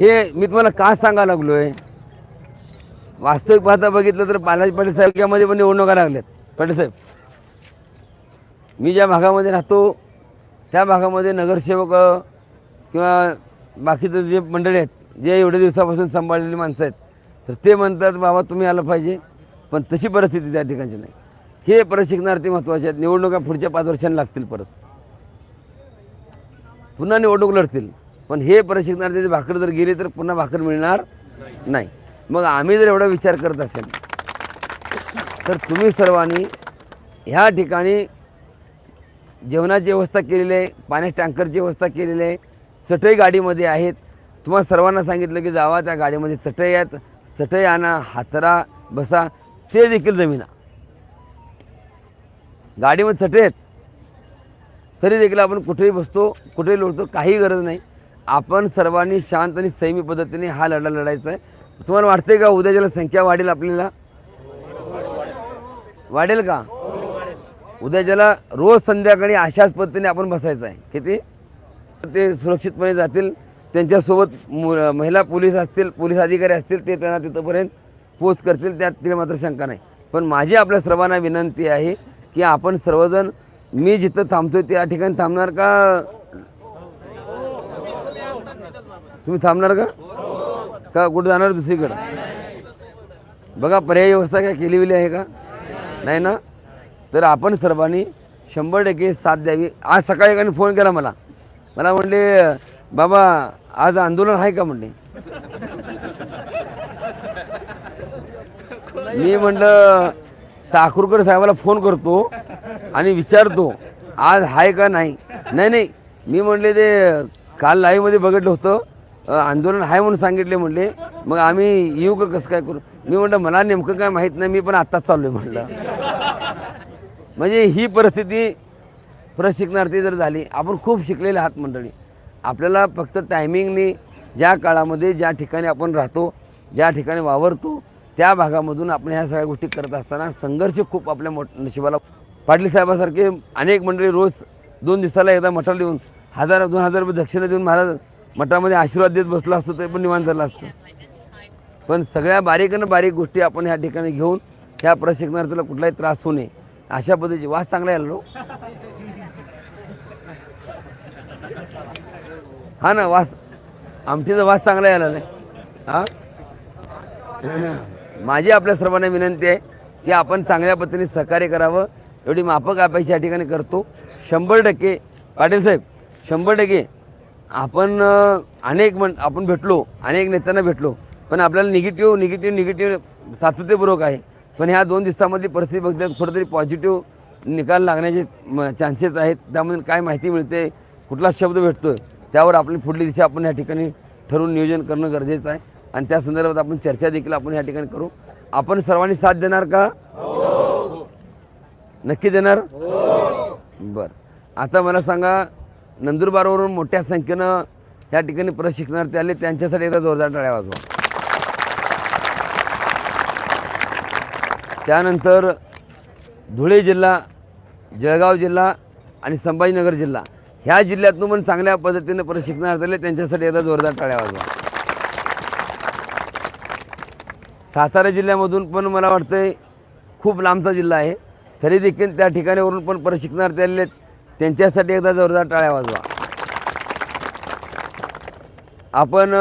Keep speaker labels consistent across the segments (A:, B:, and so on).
A: हे मी तुम्हाला का सांगायला लागलो आहे वास्तविक पाहता बघितलं तर बालाजी पाटील साहेब यामध्ये पण निवडणुका लागल्यात. पाटील साहेब मी ज्या भागामध्ये राहतो त्या भागामध्ये नगरसेवक किंवा बाकीचं जे मंडळी आहेत जे एवढ्या दिवसापासून सांभाळलेली माणसं आहेत तर ते म्हणतात बाबा तुम्ही आलं पाहिजे. पण तशी परिस्थिती त्या ठिकाणची नाही. हे प्रशिक्षणार्थी महत्त्वाचे आहेत. निवडणुका पुढच्या पाच वर्षांनी लागतील परत. पुन्हा निवडणूक लढतील. पण हे प्रशिक्षणार्थीची भाकर जर गेली तर पुन्हा भाकर मिळणार नाही. मग आम्ही जर एवढा विचार करत असेल तर तुम्ही सर्वांनी ह्या ठिकाणी जेवणाची व्यवस्था केलेली आहे पाण्याची टँकरची व्यवस्था केलेली आहे चटई गाडीमध्ये आहेत. तुम्हाला सर्वांना सांगितलं की जावा त्या गाडीमध्ये चटई आहेत. चटई आणा हातरा बसा ते देखील जमीना. गाडीमध्ये चटई आहेत. तरी देखील आपण कुठेही बसतो कुठेही लोटतो काही गरज नाही. आपण सर्वांनी शांत आणि संयमी पद्धतीने हा लढा लढायचा आहे. तुम्हाला वाटते का उद्या ज्याला संख्या वाढेल आपल्याला? वाढेल का? उद्या ज्याला रोज संध्याकाळी अशाच पद्धतीने आपण बसायचं आहे. किती? ते सुरक्षितपणे जातील. त्यांच्यासोबत मु- महिला पोलीस असतील पोलीस अधिकारी असतील ते त्यांना तिथंपर्यंत पोच करतील. त्यात तिला मात्र शंका नाही. पण माझी आपल्या सर्वांना विनंती आहे की आपण सर्वजण मी जिथं थांबतोय त्या ठिकाणी थांबणार का तुम्ही थांबणार का? का कुठं जाणार दुसरीकडं? बघा पर्यायी व्यवस्था काय केली गेली आहे का? नाही ना? तर आपण सर्वांनी शंभर टक्के साथ द्यावी. आज सकाळी एकाने फोन केला मला. मला म्हणले बाबा आज आंदोलन आहे का? म्हणले. मी म्हणलं चाकूरकर साहेबाला फोन करतो आणि विचारतो आज आहे का नाही? नाही नाही. मी म्हणले ते काल लाईव्हमध्ये बघितलं होतं. आंदोलन आहे म्हणून सांगितले म्हणले. मग आम्ही येऊ का कसं काय करू? मी म्हटलं मला नेमकं काय माहीत नाही मी पण आत्ताच चाललो आहे म्हटलं म्हणजे ही परिस्थिती प्रशिक्षणार्थी जर झाली आपण खूप शिकलेले आहात मंडळी. आपल्याला फक्त टायमिंगने ज्या काळामध्ये ज्या ठिकाणी आपण राहतो ज्या ठिकाणी वावरतो त्या भागामधून आपण ह्या सगळ्या गोष्टी करत असताना संघर्ष खूप आपल्या मोठ नशिबाला पाटील साहेबासारखे अनेक मंडळी रोज दोन दिवसाला एकदा मठाला देऊन हजार दोन हजार रुपये दक्षिणा देऊन महाराज मठामध्ये आशीर्वाद देत बसला असतो तरी पण निवांत झालं असतं. पण सगळ्या बारीकनं बारीक गोष्टी आपण ह्या ठिकाणी घेऊन ह्या प्रशिक्षणार्थीला कुठलाही त्रास होऊ नये. अशा पद्धतीची वास चांगला यायला हा ना वास. आमटीचा वास चांगला यायला नाही हा? माझी आपल्या सर्वांना विनंती आहे की आपण चांगल्या पद्धतीने सहकार्य करावं. एवढी माफक अपेक्षा या ठिकाणी करतो. शंभर टक्के पाटील साहेब शंभर टक्के आपण अनेक म्हण आपण भेटलो अनेक नेत्यांना भेटलो पण आपल्याला निगेटिव्ह निगेटिव्ह निगेटिव्ह सातत्यपूर्वक आहे. पण ह्या दोन दिवसामध्ये परिस्थिती बघतात कुठंतरी पॉझिटिव्ह निकाल लागण्याचे चान्सेस आहेत. त्यामधून काय माहिती मिळते कुठला शब्द भेटतोय त्यावर आपली पुढली दिशा आपण या ठिकाणी ठरवून नियोजन करणं गरजेचं आहे. आणि त्या संदर्भात आपण चर्चा देखील आपण या ठिकाणी करू. आपण सर्वांनी साथ देणार का? नक्की देणार? बरं. आता मला सांगा नंदुरबारवरून मोठ्या संख्येनं या ठिकाणी प्रशिक्षणार्थी आले. त्यांच्यासाठी एकदा जोरदार टाळ्या वाजवा. त्यानंतर धुळे जिल्हा जळगाव जिल्हा आणि संभाजीनगर जिल्हा ह्या जिल्ह्यातून पण चांगल्या पद्धतीने प्रशिक्षणार्थी आले. त्यांच्यासाठी एकदा जोरदार टाळ्या वाजवा. सातारा जिल्ह्यामधून पण मला वाटतंय खूप लांबचा जिल्हा आहे. तरी देखील त्या ठिकाणीवरून पण प्रशिक्षणार्थी आलेले आहेत. त्यांच्यासाठी एकदा जोरदार टाळ्या वाजवा. आपण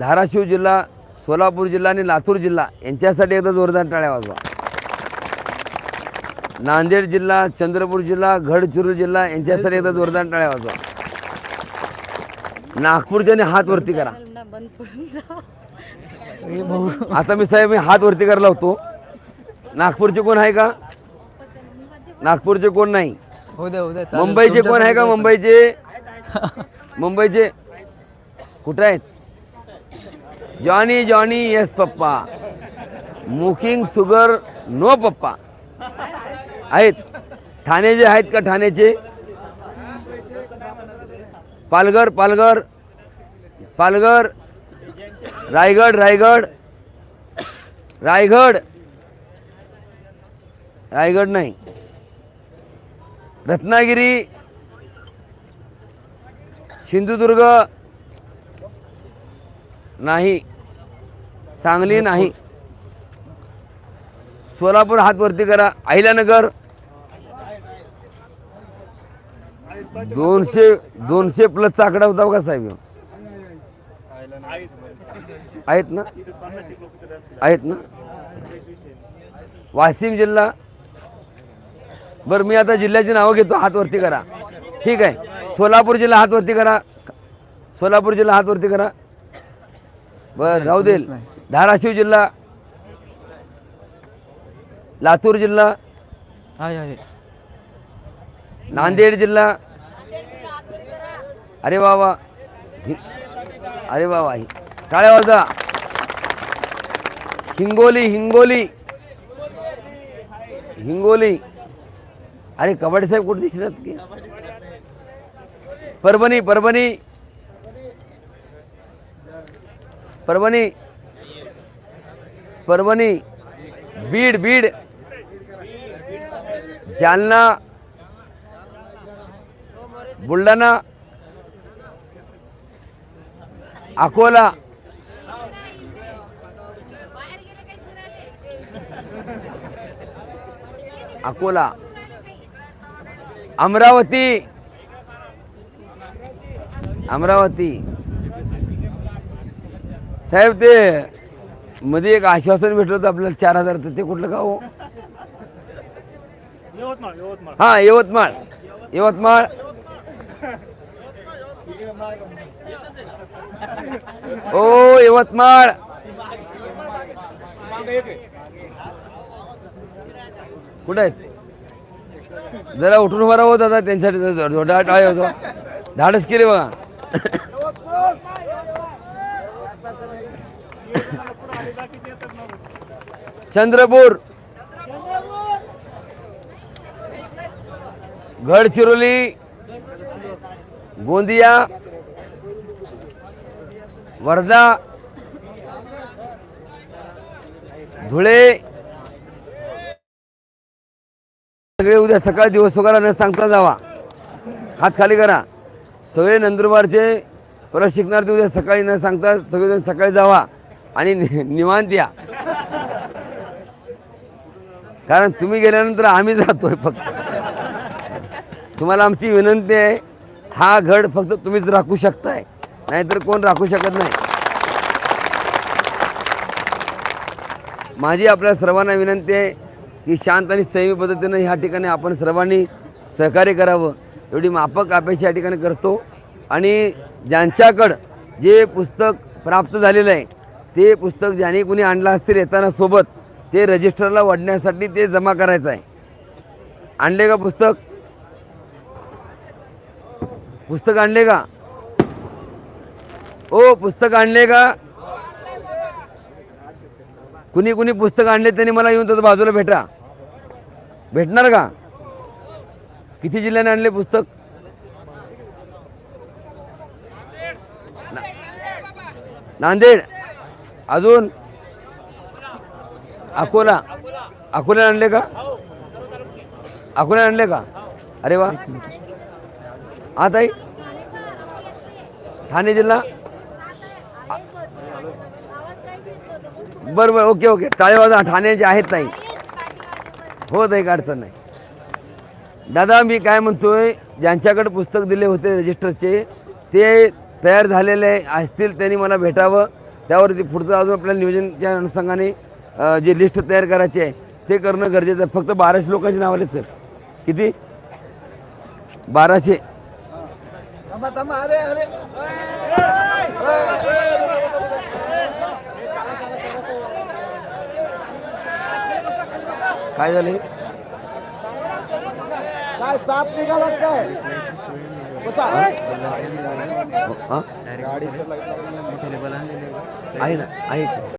A: धाराशिव जिल्हा सोलापूर जिल्हा आणि लातूर जिल्हा यांच्यासाठी एकदा जोरदार टाळ्या वाजवा. नांदेड जिल्हा चंद्रपूर जिल्हा गडचिरोली जिल्हा यांच्यासाठी एकदा जोरदार टाळ्या वाजवा. नागपूरच्याने हात वरती करा. आता मी साहेब मी हात वरती करायला होतो. नागपूरचे कोण आहे का? नागपूरचे कोण नाही?
B: उद्या उद्या चालेल.
A: मुंबईचे कोण आहे का मुंबईचे? मुंबईचे? कुठं आहेत? Johnny Johnny yes papa. मुकिंग sugar no पप्पा. आहेत. ठाण्याचे आहेत का ठाण्याचे? पालघर पालघर. पालघर. रायगड रायगड. रायगड. रायगड नाही. रत्नागिरी सिंधुदुर्ग नाही सांगली नाही. सोलापूर हात वरती करा. अहिल्यानगर. दोनशे दोनशे प्लसचा आकडा होता का साहेब? आहेत ना? आहेत ना? वाशिम जिल्हा. बरं मी आता जिल्ह्याची नावं घेतो. हात वरती करा. ठीक आहे. सोलापूर जिल्हा हात वरती करा. सोलापूर जिल्हा हात वरती करा. बरं राहू दे. धाराशिव जिल्हा. लातूर जिल्हा. नांदेड जिल्हा. अरे वा वा. हि- अरे वा वा. हि- टाळ्या वाजा हिंगोली हिंगोली. हिंगोली. अरे कबड्डी साहेब कुठे दिसतात की? परभणी परभणी. परभणी. परभणी. बीड बीड. जालना. बुलढाणा. अकोला. अकोला. अमरावती. अमरावती. साहेब ते मध्ये एक आश्वासन भेटलं होतं आपल्याला चार हजारचं ते कुठलं का हो हा यवतमाळ. यवतमाळ. ओ यवतमाळ. कुठे आहेत? जरा उठून उभा राहत आता त्यांच्यासाठी जोडा टाळे होतो. धाडस केले बघा. चंद्रपूर. गडचिरोली. गोंदिया. वर्धा. धुळे. सगळे उद्या सकाळी दिवस सुकारा न सांगता जावा. हात खाली करा. सगळे नंदुरबारचे प्रशिक्षणार्थी उद्या सकाळी न सांगता सगळेजण सकाळी जावा आणि निवांत या. कारण तुम्ही गेल्यानंतर आम्ही जातोय फक्त. तुम्हाला आमची विनंती आहे हा घड फक्त तुम्हीच राखू शकताय. नाहीतर कोण राखू शकत नाही. माझी आपल्या सर्वांना विनंती आहे की शांत आणि संयमी पद्धतीनं ह्या ठिकाणी आपण सर्वांनी सहकार्य करावं. एवढी माफक अपेक्षा या ठिकाणी करतो. आणि ज्यांच्याकडं जे पुस्तक प्राप्त झालेलं आहे ते पुस्तक ज्याने कुणी आणलं असतील येताना सोबत ते रजिस्टरला वाढण्यासाठी ते जमा करायचं आहे. आणले का पुस्तक? पुस्तक आणले का? ओ पुस्तक आणले का? कुणी कुणी पुस्तक आणले त्यांनी मला येऊन तर बाजूला भेटा. भेटणार का? किती जिल्ह्याने आणले पुस्तक? नांदेड. अजून? अकोला. अकोला आणले का? अकोला आणले का? अरे वा. हा ताई. ठाणे जिल्हा? बरं बरं. Okay okay. टाळेवाजा ठाण्याचे आहेत नाही हो एक अडचण नाही. दादा मी काय म्हणतोय ज्यांच्याकडे पुस्तक दिले होते रजिस्टरचे ते तयार झालेले असतील त्यांनी मला भेटावं. त्यावरती पुढचं अजून आपल्याला नियोजनच्या अनुषंगाने जे लिस्ट तयार करायची आहे ते करणं गरजेचं आहे. फक्त बाराशे लोकांची नाव आले सर. किती? बाराशे. काय झालं?
B: काय साप निघाला काय?
A: हा? आहे ना आहे.